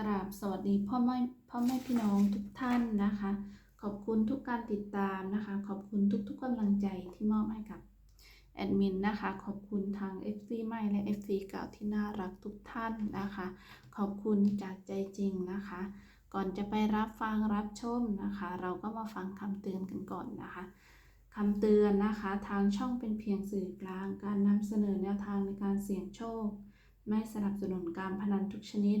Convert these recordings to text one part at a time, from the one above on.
กราบสวัสดีพ่อแม่พ่อแม่พี่น้องทุกท่านนะคะ ขอบคุณทุกการติดตามนะคะ ขอบคุณทุกๆกำลังใจที่มอบให้กับแอดมินนะคะ ขอบคุณทาง FC ใหม่และ FC เก่าที่น่ารักทุกท่านนะคะ ขอบคุณจากใจจริงนะคะ ก่อนจะไปรับฟังรับชมนะคะ เราก็มาฟังคำเตือนกันก่อนนะคะคำเตือนนะคะ ทางช่องเป็นเพียงสื่อกลาง การนำเสนอแนวทางในการเสี่ยงโชค ไม่สนับสนุนการพนันทุกชนิด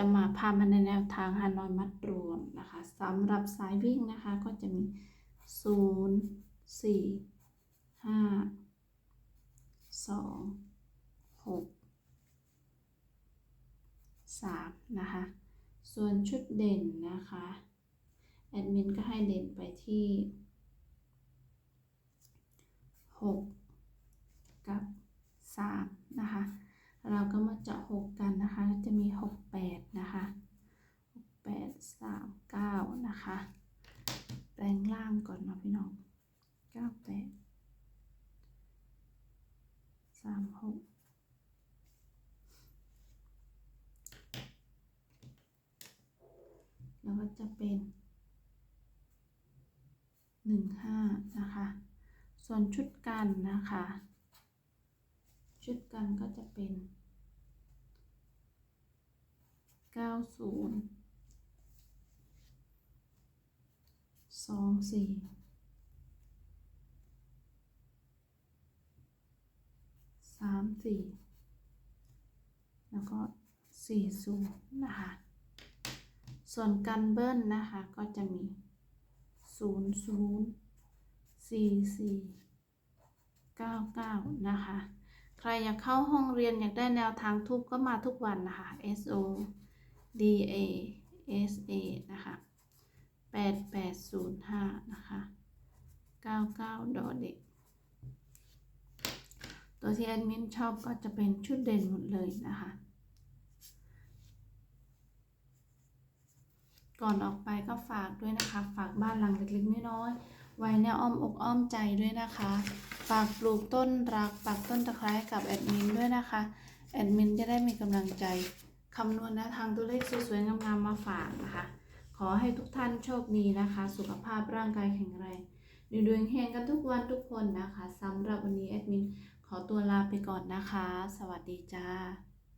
จะมาพามาในแนวทางฮานอยมัดรวมนะคะสำหรับสายวิ่งนะคะก็จะมี 0 4 5 2 6 3 นะคะ ส่วนชุดเด่นนะคะ แอดมินก็ให้เด่นไปที่ 6 กับ 3 นะคะ เราก็มาเจาะ6กันนะคะ จะมี6 8นะคะ6 8 3 9นะคะแปลงล่างก่อนนะพี่น้อง9 8 3 6แล้วก็จะเป็น1 5นะคะ ส่วนชุดกันนะคะ ชุดกันก็จะเป็น 90สองสี่สามสี่แล้วก็สี่ศูนย์นะคะ ส่วนกันเบิ้ลนะคะก็จะมีศูนย์ศูนย์สี่สี่เก้าเก้านะคะ ใครอยากเข้าห้องเรียนอยากได้แนวทางทุบก็มาทุกวันนะคะ S O D A S A นะคะแปดแปดศูนย์ห้านะคะเก้าเก้าดอเด็ก ตัวที่แอดมินชอบก็จะเป็นชุดเด่นหมดเลยนะคะ ก่อนออกไปก็ฝากด้วยนะคะ ฝากบ้านหลังเล็กๆน้อยๆไว้ในอ้อมอกอ้อมใจด้วยนะคะ ฝากปลูกต้นรักปักต้นตะไคร้กับแอดมินด้วยนะคะ แอดมินจะได้มีกำลังใจ คำนวณแนวทางตัวเลขสวยๆงามๆมาฝากนะคะ ขอให้ทุกท่านโชคดีนะคะ สุขภาพร่างกายแข็งแรงดูดวงเฮงกันทุกวันทุกคนนะคะสำหรับวันนี้แอดมินขอตัวลาไปก่อนนะคะ สวัสดีจ้า